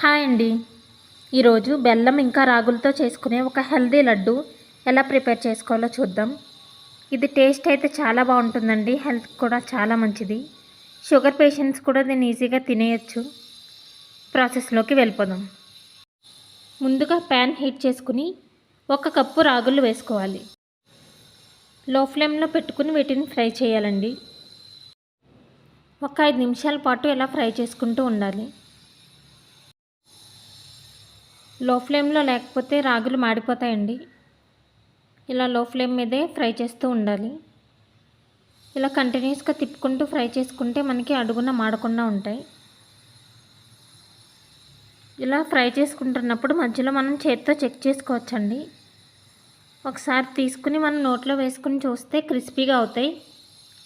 Hi అండి. ఈరోజు బెల్లం ఇంకా రాగులతో చేసుకునే ఒక హెల్దీ లడ్డు ఎలా ప్రిపేర్ చేసుకోవాలో చూద్దాం. ఇది టేస్ట్ అయితే చాలా బాగుంటుందండి హెల్త్ కూడా చాలా మంచిది. షుగర్ పేషెంట్స్ కూడా దీన్ని ఈజీగా తినేయచ్చు. ప్రాసెస్లోకి వెళ్ళిపోదాం. ముందుగా ప్యాన్ హీట్ చేసుకుని ఒక కప్పు రాగులు వేసుకోవాలి. లో ఫ్లేమ్లో పెట్టుకుని వీటిని ఫ్రై చేయాలండి. ఒక ఐదు నిమిషాల పాటు ఇలా ఫ్రై చేసుకుంటూ ఉండాలి. లో ఫ్లేమ్లో లేకపోతే రాగులు మాడిపోతాయండి. ఇలా లో ఫ్లేమ్ మీదే ఫ్రై చేస్తూ ఉండాలి. ఇలా కంటిన్యూస్గా తిప్పుకుంటూ ఫ్రై చేసుకుంటే మనకి అడుగున మాడకుండా ఉంటాయి. ఇలా ఫ్రై చేసుకుంటున్నప్పుడు మధ్యలో మనం చేతితో చెక్ చేసుకోవచ్చండి. ఒకసారి తీసుకుని మనం నోట్లో వేసుకుని చూస్తే క్రిస్పీగా అవుతాయి.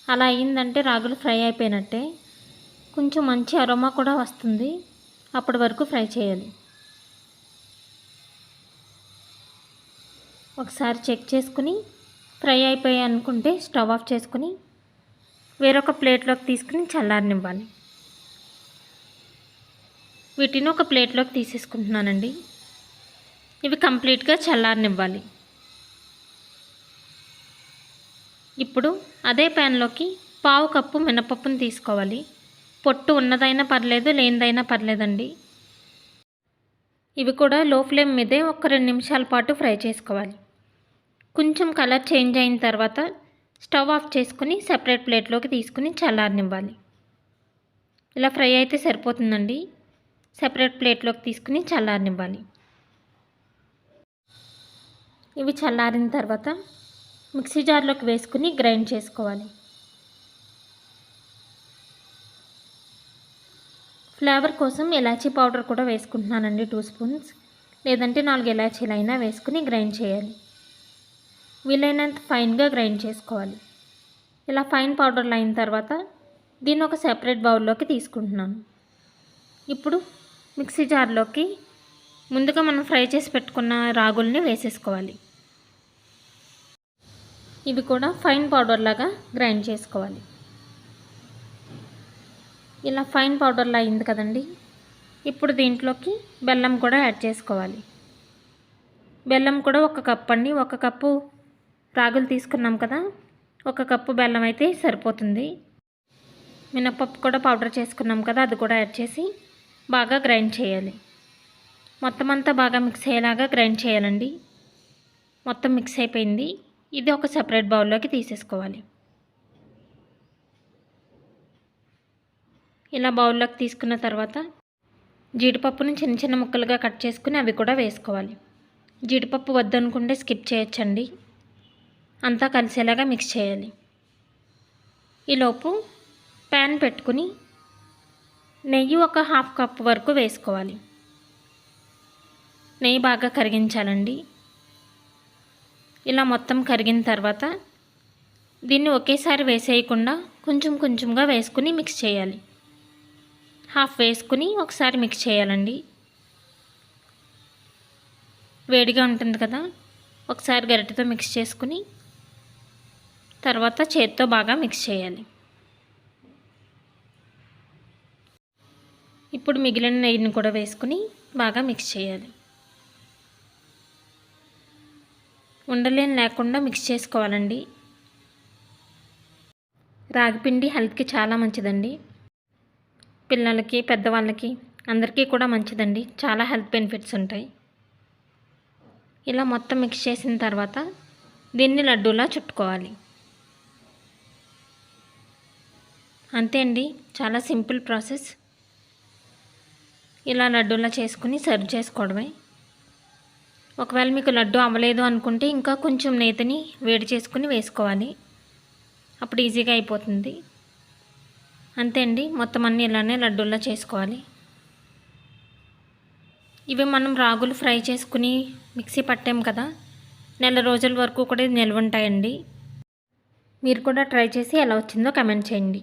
అలా అయ్యిందంటే రాగులు ఫ్రై అయిపోయినట్టే. కొంచెం మంచి అరోమా కూడా వస్తుంది. అప్పటి వరకు ఫ్రై చేయాలి. ఒకసారి చెక్ చేసుకుని ఫ్రై అయిపోయాయి అనుకుంటే స్టవ్ ఆఫ్ చేసుకుని వేరొక ప్లేట్లోకి తీసుకుని చల్లారనివ్వాలి. వీటిని ఒక ప్లేట్లోకి తీసేసుకుంటున్నానండి. ఇవి కంప్లీట్గా చల్లారనివ్వాలి. ఇప్పుడు అదే ప్యాన్లోకి పావు కప్పు మినపప్పును తీసుకోవాలి. పొట్టు ఉన్నదైనా పర్లేదు లేనిదైనా పర్లేదండి. ఇవి కూడా లో ఫ్లేమ్ మీదే ఒక రెండు నిమిషాల పాటు ఫ్రై చేసుకోవాలి. కొంచెం కలర్ చేంజ్ అయిన తర్వాత స్టవ్ ఆఫ్ చేసుకుని సెపరేట్ ప్లేట్లోకి తీసుకుని చల్లారనివ్వాలి. ఇలా ఫ్రై అయితే సరిపోతుందండి. సెపరేట్ ప్లేట్లోకి తీసుకుని చల్లారనివ్వాలి. ఇవి చల్లారిన తర్వాత మిక్సీ జార్లోకి వేసుకుని గ్రైండ్ చేసుకోవాలి. ఫ్లేవర్ కోసం ఇలాచీ పౌడర్ కూడా వేసుకుంటున్నానండి టూ స్పూన్స్. లేదంటే నాలుగు ఇలాచీలు అయినా వేసుకుని గ్రైండ్ చేయాలి. వీలైనంత ఫైన్గా గ్రైండ్ చేసుకోవాలి. ఇలా ఫైన్ పౌడర్లు అయిన తర్వాత దీన్ని ఒక సెపరేట్ బౌల్లోకి తీసుకుంటున్నాను. ఇప్పుడు మిక్సీ జార్లోకి ముందుగా మనం ఫ్రై చేసి పెట్టుకున్న రాగుల్ని వేసేసుకోవాలి. ఇవి కూడా ఫైన్ పౌడర్ లాగా గ్రైండ్ చేసుకోవాలి. ఇలా ఫైన్ పౌడర్లా అయింది కదండి. ఇప్పుడు దీంట్లోకి బెల్లం కూడా యాడ్ చేసుకోవాలి. బెల్లం కూడా ఒక కప్ అండి. ఒక కప్పు రాగులు తీసుకున్నాం కదా ఒక కప్పు బెల్లం అయితే సరిపోతుంది. మినప్పప్పు కూడా పౌడర్ చేసుకున్నాం కదా అది కూడా యాడ్ చేసి బాగా గ్రైండ్ చేయాలి. మొత్తం అంతా బాగా మిక్స్ అయ్యేలాగా గ్రైండ్ చేయాలండి. మొత్తం మిక్స్ అయిపోయింది. ఇది ఒక సపరేట్ బౌల్లోకి తీసేసుకోవాలి. ఇలా బౌల్లోకి తీసుకున్న తర్వాత జీడిపప్పుని చిన్న చిన్న ముక్కలుగా కట్ చేసుకుని అవి కూడా వేసుకోవాలి. జీడిపప్పు వద్దనుకుంటే స్కిప్ చేయొచ్చండి. అంతా కలిసేలాగా మిక్స్ చేయాలి. ఈలోపు ప్యాన్ పెట్టుకుని నెయ్యి ఒక హాఫ్ కప్ వరకు వేసుకోవాలి. నెయ్యి బాగా కరిగించాలండి. ఇలా మొత్తం కరిగిన తర్వాత దీన్ని ఒకేసారి వేసేయకుండా కొంచెం కొంచెంగా వేసుకుని మిక్స్ చేయాలి. హాఫ్ వేసుకుని ఒకసారి మిక్స్ చేయాలండి. వేడిగా ఉంటుంది కదా ఒకసారి గరిటెతో మిక్స్ చేసుకుని తర్వాత చేత్తో బాగా మిక్స్ చేయాలి. ఇప్పుడు మిగిలిన నెయ్యిని కూడా వేసుకుని బాగా మిక్స్ చేయాలి. ఉండలేని లేకుండా మిక్స్ చేసుకోవాలండి. రాగిపిండి హెల్త్కి చాలా మంచిదండి. పిల్లలకి పెద్దవాళ్ళకి అందరికీ కూడా మంచిదండి. చాలా హెల్త్ బెనిఫిట్స్ ఉంటాయి. ఇలా మొత్తం మిక్స్ చేసిన తర్వాత దీన్ని లడ్డూలా చుట్టుకోవాలి. అంతే అండి. చాలా సింపుల్ ప్రాసెస్. ఇలా లడ్డూలా చేసుకుని సర్వ్ చేసుకోవడమే. ఒకవేళ మీకు లడ్డు అవ్వలేదు అనుకుంటే ఇంకా కొంచెం నేతిని వేడి చేసుకుని వేసుకోవాలి. అప్పుడు ఈజీగా అయిపోతుంది. అంతే అండి. మొత్తం అన్నీ ఇలానే లడ్డూల్లా చేసుకోవాలి. ఇవి మనం రాగులు ఫ్రై చేసుకుని మిక్సీ పట్టాం కదా. నెల రోజుల వరకు కూడా నిల్వ ఉంటాయండి. మీరు కూడా ట్రై చేసి ఎలా వచ్చిందో కమెంట్ చేయండి.